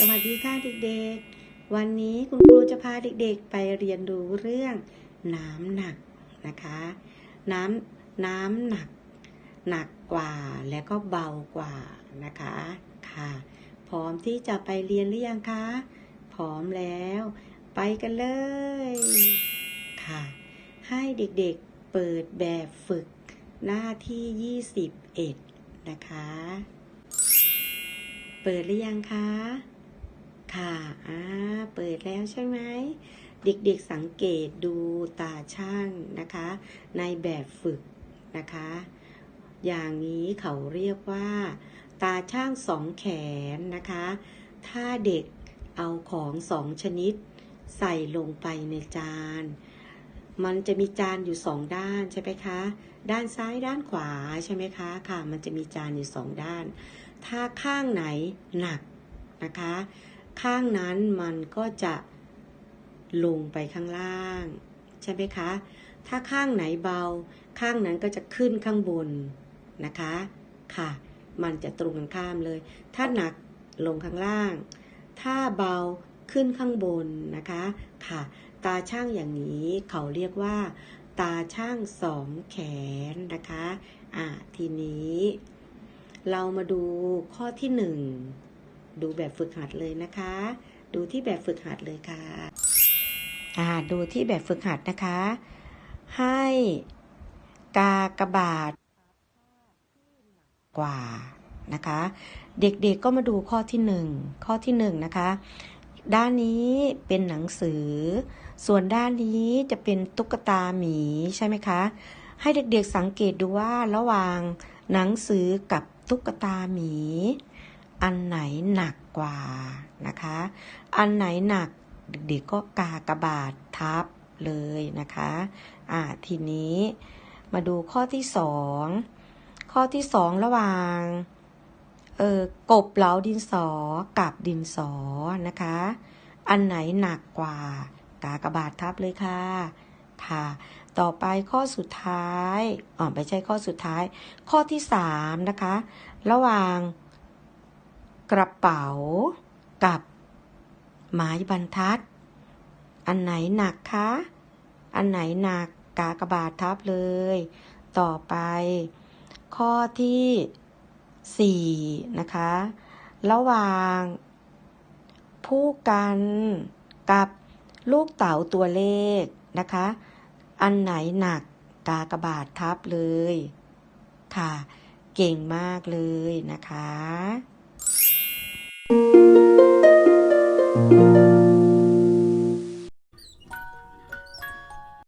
สวัสดีค่ะเด็กๆ วันนี้คุณครูจะพาเด็กๆ ไปเรียนรู้เรื่องน้ำหนักนะคะ น้ำน้ำหนัก หนักกว่าและก็เบากว่านะคะค่ะพร้อมที่จะไปเรียนหรือยังคะพร้อมแล้ว ไปกันเลยค่ะ ให้เด็กๆเปิดแบบฝึกหน้าที่ 21 นะคะ เปิดหรือยังคะ ค่ะ อ่า เปิดแล้วใช่ไหม เด็กๆสังเกตดูตาช่างนะคะ ในแบบฝึกนะคะ อย่างนี้เขาเรียกว่า ตาช่างสองแขนนะคะ ถ้าเด็กเอาของสองชนิด ใส่ลงไปในจาน มันจะมีจานอยู่สองด้านใช่ไหมคะ ด้านซ้ายด้านขวาใช่ไหมคะ ค่ะ มันจะมีจานอยู่สองด้าน ถ้าข้างไหนหนักนะคะ ข้างนั้นมันก็จะลงไปข้างล่าง ใช่ไหมคะ ถ้าข้างไหนเบา ข้างนั้นก็จะขึ้นข้างบนนะคะ ค่ะ มันจะตรงกันข้ามเลย ถ้าหนักลงข้างล่าง ถ้าเบาขึ้นข้างบนนะคะ ค่ะ ตาช่างอย่างนี้เขาเรียกว่า ตาช่างสองแขนนะคะ อ่าทีนี้ เรามาดูข้อที่หนึ่ง ดูแบบฝึกหัดเลยนะคะ ดูที่แบบฝึกหัดเลยค่ะอ่าดูที่แบบฝึกหัดนะคะ ให้กากบาทกว่านะคะ เด็กๆก็มาดูข้อที่หนึ่งข้อที่หนึ่งนะคะ ด้านนี้เป็นหนังสือ ส่วนด้านนี้จะเป็นตุ๊กตาหมีใช่ไหมคะ ให้เด็กๆสังเกตดูว่าระหว่างหนังสือกับตุ๊กตาหมี อันไหนหนักกว่านะคะ อันไหนหนักเด็กๆก็กากบาททับเลยนะคะอ่าทีนี้มาดูข้อที่สองข้อที่สองระหว่างเออกบเหลาดินสอกับดินสอนะคะ อันไหนหนักกว่า กากบาททับเลยค่ะค่ะ ต่อไปข้อสุดท้ายอ๋อไม่ใช่ข้อสุดท้าย ข้อที่สามนะคะ ระหว่าง กระเป๋า กับไม้บรรทัด อันไหนหนักคะ อันไหนหนักกากบาททับเลย ต่อไป ข้อที่สี่นะคะ ระหว่างผู้กันกับลูกเต๋าตัวเลขนะคะ อันไหนหนักกากบาททับเลย ค่ะ เก่งมากเลยนะคะ thank you.